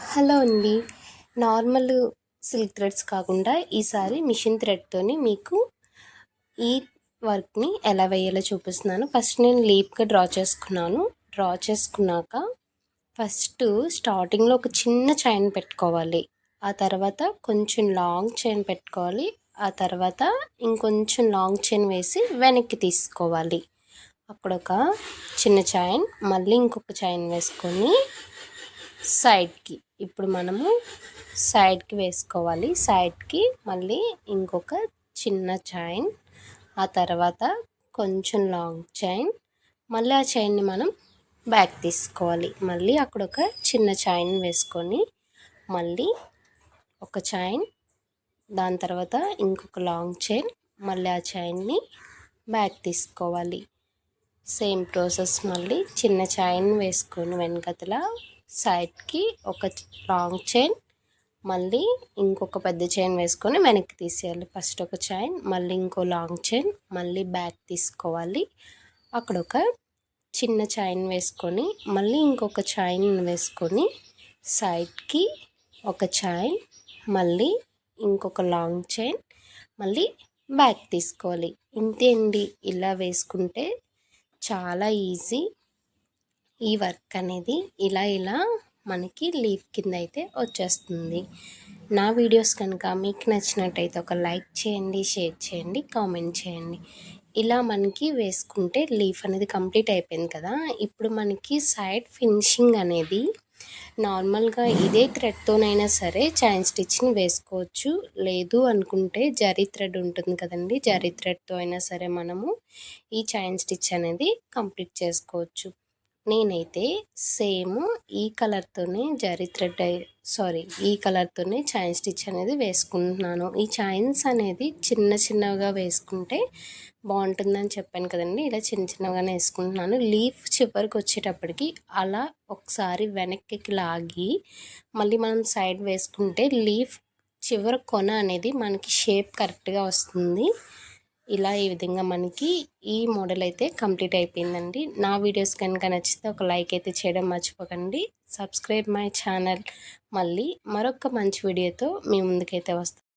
Hello అండి. Normal silk threads కాకుండా ఈసారి మిషన్ థ్రెడ్తోని మీకు ఈ వర్క్ని ఎలా వేయాలో చూపిస్తున్నాను. ఫస్ట్ నేను లీప్గా డ్రా చేసుకున్నాను. డ్రా చేసుకున్నాక ఫస్ట్ స్టార్టింగ్లో ఒక చిన్న చైన్ పెట్టుకోవాలి. ఆ తర్వాత కొంచెం లాంగ్ చైన్ పెట్టుకోవాలి. ఆ తర్వాత ఇంకొంచెం లాంగ్ చైన్ వేసి వెనక్కి తీసుకోవాలి. అక్కడ ఒక చిన్న చైన్ మళ్ళీ ఇంకొక చైన్ వేసుకొని సైడ్కి. ఇప్పుడు మనము సైడ్కి వేసుకోవాలి. సైడ్కి మళ్ళీ ఇంకొక చిన్న చైన్ ఆ తర్వాత కొంచెం లాంగ్ చైన్. మళ్ళీ ఆ చైన్ని మనం బ్యాక్ తీసుకోవాలి. మళ్ళీ అక్కడ ఒక చిన్న చైన్ వేసుకొని మళ్ళీ ఒక చైన్ దాని తర్వాత ఇంకొక లాంగ్ చైన్ మళ్ళీ ఆ చైన్ని బ్యాక్ తీసుకోవాలి. సేమ్ ప్రాసెస్ మళ్ళీ చిన్న చైన్ వేసుకొని వెనకతల సైడ్కి ఒక లాంగ్ చైన్ మళ్ళీ ఇంకొక పెద్ద చైన్ వేసుకొని వెనక్కి తీసేయాలి. ఫస్ట్ ఒక చైన్ మళ్ళీ ఇంకో లాంగ్ చైన్ మళ్ళీ బ్యాక్ తీసుకోవాలి. అక్కడ ఒక చిన్న చైన్ వేసుకొని మళ్ళీ ఇంకొక చైన్ వేసుకొని సైడ్కి ఒక చైన్ మళ్ళీ ఇంకొక లాంగ్ చైన్ మళ్ళీ బ్యాక్ తీసుకోవాలి. ఇంతే అండి. ఇలా వేసుకుంటే చాలా ఈజీ ఈ వర్క్ అనేది. ఇలా ఇలా మనకి లీఫ్ కింద అయితే వచ్చేస్తుంది. నా వీడియోస్ కనుక మీకు నచ్చినట్టయితే ఒక లైక్ చేయండి షేర్ చేయండి కామెంట్ చేయండి. ఇలా మనకి వేసుకుంటే లీఫ్ అనేది కంప్లీట్ అయిపోయింది కదా. ఇప్పుడు మనకి సైడ్ ఫినిషింగ్ అనేది నార్మల్గా ఇదే థ్రెడ్తోనైనా సరే చైన్ స్టిచ్ని వేసుకోవచ్చు. లేదు అనుకుంటే జరీ థ్రెడ్ ఉంటుంది కదండి జరీ థ్రెడ్తో అయినా సరే మనము ఈ చైన్ స్టిచ్ అనేది కంప్లీట్ చేసుకోవచ్చు. నేనైతే సేమ్ ఈ కలర్తోనే జరీ థ్రెడ్ సారీ ఈ కలర్తోనే చైన్ స్టిచ్ అనేది వేసుకుంటున్నాను. ఈ చైన్స్ అనేది చిన్న చిన్నగా వేసుకుంటే బాగుంటుందని చెప్పాను కదండి. ఇలా చిన్న చిన్నగానే వేసుకుంటున్నాను. లీఫ్ చివరికి వచ్చేటప్పటికి అలా ఒకసారి వెనక్కి లాగి మళ్ళీ మనం సైడ్ వేసుకుంటే లీఫ్ చివరి కొన అనేది మనకి షేప్ కరెక్ట్గా వస్తుంది. ఇలా ఈ విధంగా మనకి ఈ మోడల్ అయితే కంప్లీట్ అయిపోయిందండి. నా వీడియోస్ కనుక నచ్చితే ఒక లైక్ అయితే చేయడం మర్చిపోకండి. Subscribe my channel. మళ్ళీ మరొక మంచి వీడియోతో మీ ముందుకైతే వస్తాను